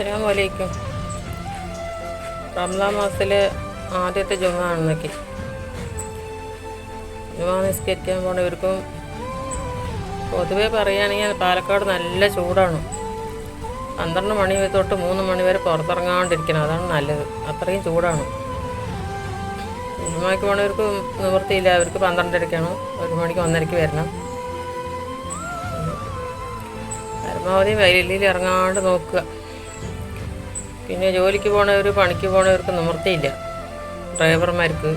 അസ്സലാമു വലൈക്കും റംസാൻ മാസത്തിലെ ആദ്യത്തെ ജുമാണെന്നൊക്കെ ജുമാ നിസ്കരിക്കാൻ പോണവർക്കും പൊതുവെ പറയുകയാണെങ്കിൽ പാലക്കാട് നല്ല ചൂടാണ്. പന്ത്രണ്ട് മണി തൊട്ട് മൂന്ന് മണി വരെ പുറത്തിറങ്ങാണ്ടിരിക്കണം. അതാണ് നല്ലത്. അത്രയും ചൂടാണ്. ജുമാക്ക് പോണവർക്ക് നിവൃത്തിയില്ല. അവർക്ക് പന്ത്രണ്ടരയ്ക്കാണ് ഒരു മണിക്ക് ഒന്നരയ്ക്ക് വരണം. പരമാവധി വെയിലിൽ ഇറങ്ങാണ്ട് നോക്കുക. പിന്നെ ജോലിക്ക് പോണവർ പണിക്ക് പോണവർക്ക് നിവൃത്തിയില്ല. ഡ്രൈവർമാർക്ക്.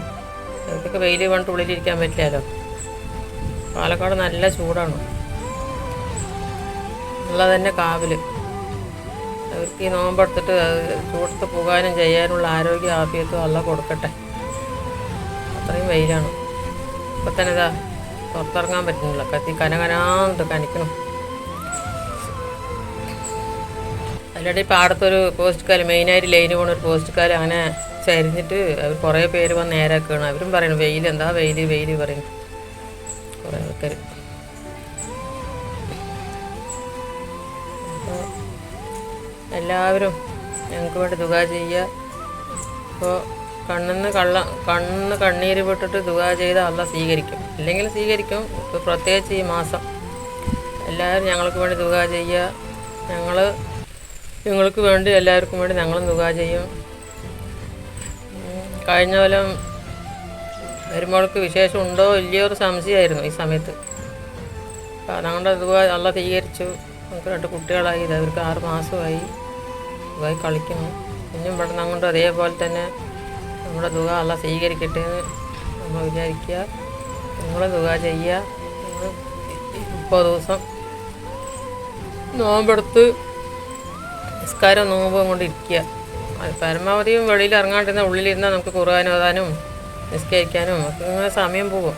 അവർക്കൊക്കെ വെയിൽ കൊണ്ട് ഉള്ളിലിരിക്കാൻ പറ്റില്ലല്ലോ. പാലക്കാട് നല്ല ചൂടാണ്. ഉള്ളത് തന്നെ കാവിൽ അവർക്ക് ഈ നോമ്പെടുത്തിട്ട് ചൂടത്ത് പോകാനും ചെയ്യാനുള്ള ആരോഗ്യ ആഫിയത്തും അല്ല കൊടുക്കട്ടെ. അത്രയും വെയിലാണ്. ഇപ്പം തന്നെ ഇതാ പുറത്തിറങ്ങാൻ പറ്റുന്നില്ല. കത്തി കനകനാന്നിട്ട് കനിക്കണം അതിനിടെ പാടത്തൊരു പോസ്റ്റ് കാൽ മെയിനായിട്ട് ലൈന് പോണ ഒരു പോസ്റ്റ് കാൽ അങ്ങനെ ചരിഞ്ഞിട്ട് അവർ കുറേ പേര് വന്ന് നേരാക്കുകയാണ് അവരും പറയണം വെയിൽ എന്താ വെയിൽ വെയിൽ പറയും കുറേ ആൾക്കാർ എല്ലാവരും ഞങ്ങൾക്ക് വേണ്ടി തുക ചെയ്യുക ഇപ്പോൾ കണ്ണിന്ന് കള്ള കണ്ണിന്ന് കണ്ണീര് വിട്ടിട്ട് തുക ചെയ്ത് അല്ല സ്വീകരിക്കും. ഇല്ലെങ്കിൽ സ്വീകരിക്കും. ഇപ്പോൾ പ്രത്യേകിച്ച് ഈ മാസം. എല്ലാവരും ഞങ്ങൾക്ക് വേണ്ടി തുക ചെയ്യുക ഞങ്ങൾ നിങ്ങൾക്ക് വേണ്ടി എല്ലാവർക്കും വേണ്ടി ഞങ്ങളും ദുക ചെയ്യും. കഴിഞ്ഞ കൊല്ലം വരുമ്പോൾക്ക് വിശേഷം ഉണ്ടോ ഇല്ലയോ ഒരു സംശയമായിരുന്നു ഈ സമയത്ത്. അപ്പോൾ ഞങ്ങളുടെ ദുക നല്ല സ്വീകരിച്ചു. നമുക്ക് രണ്ട് കുട്ടികളായി അവർക്ക് ആറ് മാസമായി. ദുബായി കളിക്കുന്നു. ഇനിയും ഇവിടെ ഞങ്ങളുടെ അതേപോലെ തന്നെ നമ്മുടെ ദുഃഖ അല്ല സ്വീകരിക്കട്ടെ എന്ന് നമ്മൾ വിചാരിക്കുക. നിങ്ങൾ ദുഃഖ ചെയ്യുക. മുപ്പത് ദിവസം നോമ്പെടുത്ത് നിസ്കാരം നോമ്പും കൊണ്ട് ഇരിക്കുക. പരമാവധിയും വെളിയിൽ ഇറങ്ങാണ്ടിരുന്ന ഉള്ളിലിരുന്നാൽ നമുക്ക് ഖുർആൻ ഓതാനും നിസ്കരിക്കാനും ഒക്കെ ഇങ്ങനെ സമയം പോകും.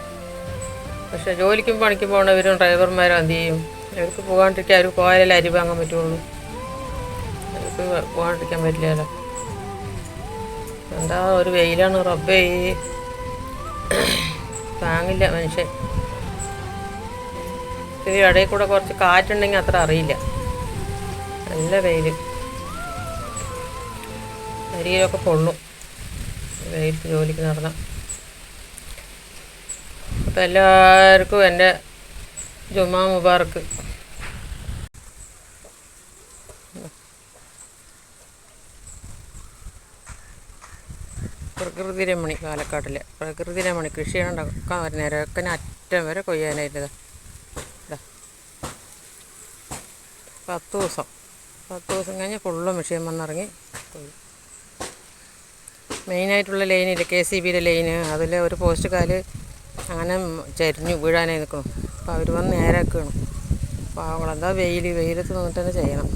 പക്ഷെ ജോലിക്കും പണിക്കും പോകുന്നവരും ഡ്രൈവർമാരും എന്ത് ചെയ്യും? അവർക്ക് പോകാണ്ടിരിക്കാൻ അവർ പോയാലേ അരി വാങ്ങാൻ പറ്റുള്ളൂ. അവർക്ക് പോകാണ്ടിരിക്കാൻ പറ്റില്ലല്ലോ. എന്താ ഒരു വെയിലാണ് റബ്ബേ. താങ്ങില്ല മനുഷ്യൻ. ഇടയിൽ കൂടെ കുറച്ച് കാറ്റുണ്ടെങ്കിൽ അത്ര അറിയില്ല. നല്ല വെയിൽ. ശരീരമൊക്കെ പൊള്ളും. വെയിലത്ത് ജോലിക്ക് നടന്ന. അപ്പം എല്ലാവർക്കും എന്റെ ജുമാ മുബാർക്ക് പ്രകൃതി രമണി പാലക്കാട്ടിലെ. പ്രകൃതി രമണി കൃഷി ഉണ്ടാക്കാൻ വരുന്നേരം ഒക്കെ അറ്റം വരെ കൊയ്യാനായിട്ടതാ പത്ത് ദിവസം. പത്ത് ദിവസം കഴിഞ്ഞ് ഫുള്ള് മെഷീൻ വന്നിറങ്ങി കൊയ്യും. മെയിനായിട്ടുള്ള ലൈനില്ലേ കെ സി ബിയുടെ ലൈന്. അതിൽ ഒരു പോസ്റ്റ് കാൽ അങ്ങനെ ചരിഞ്ഞു വീഴാനായി നിൽക്കണം അപ്പോൾ അവർ വന്ന് നേരാക്കണം പാവങ്ങൾ എന്താ വെയിൽ വെയിലത്ത് നിന്നിട്ട് തന്നെ ചെയ്യണം.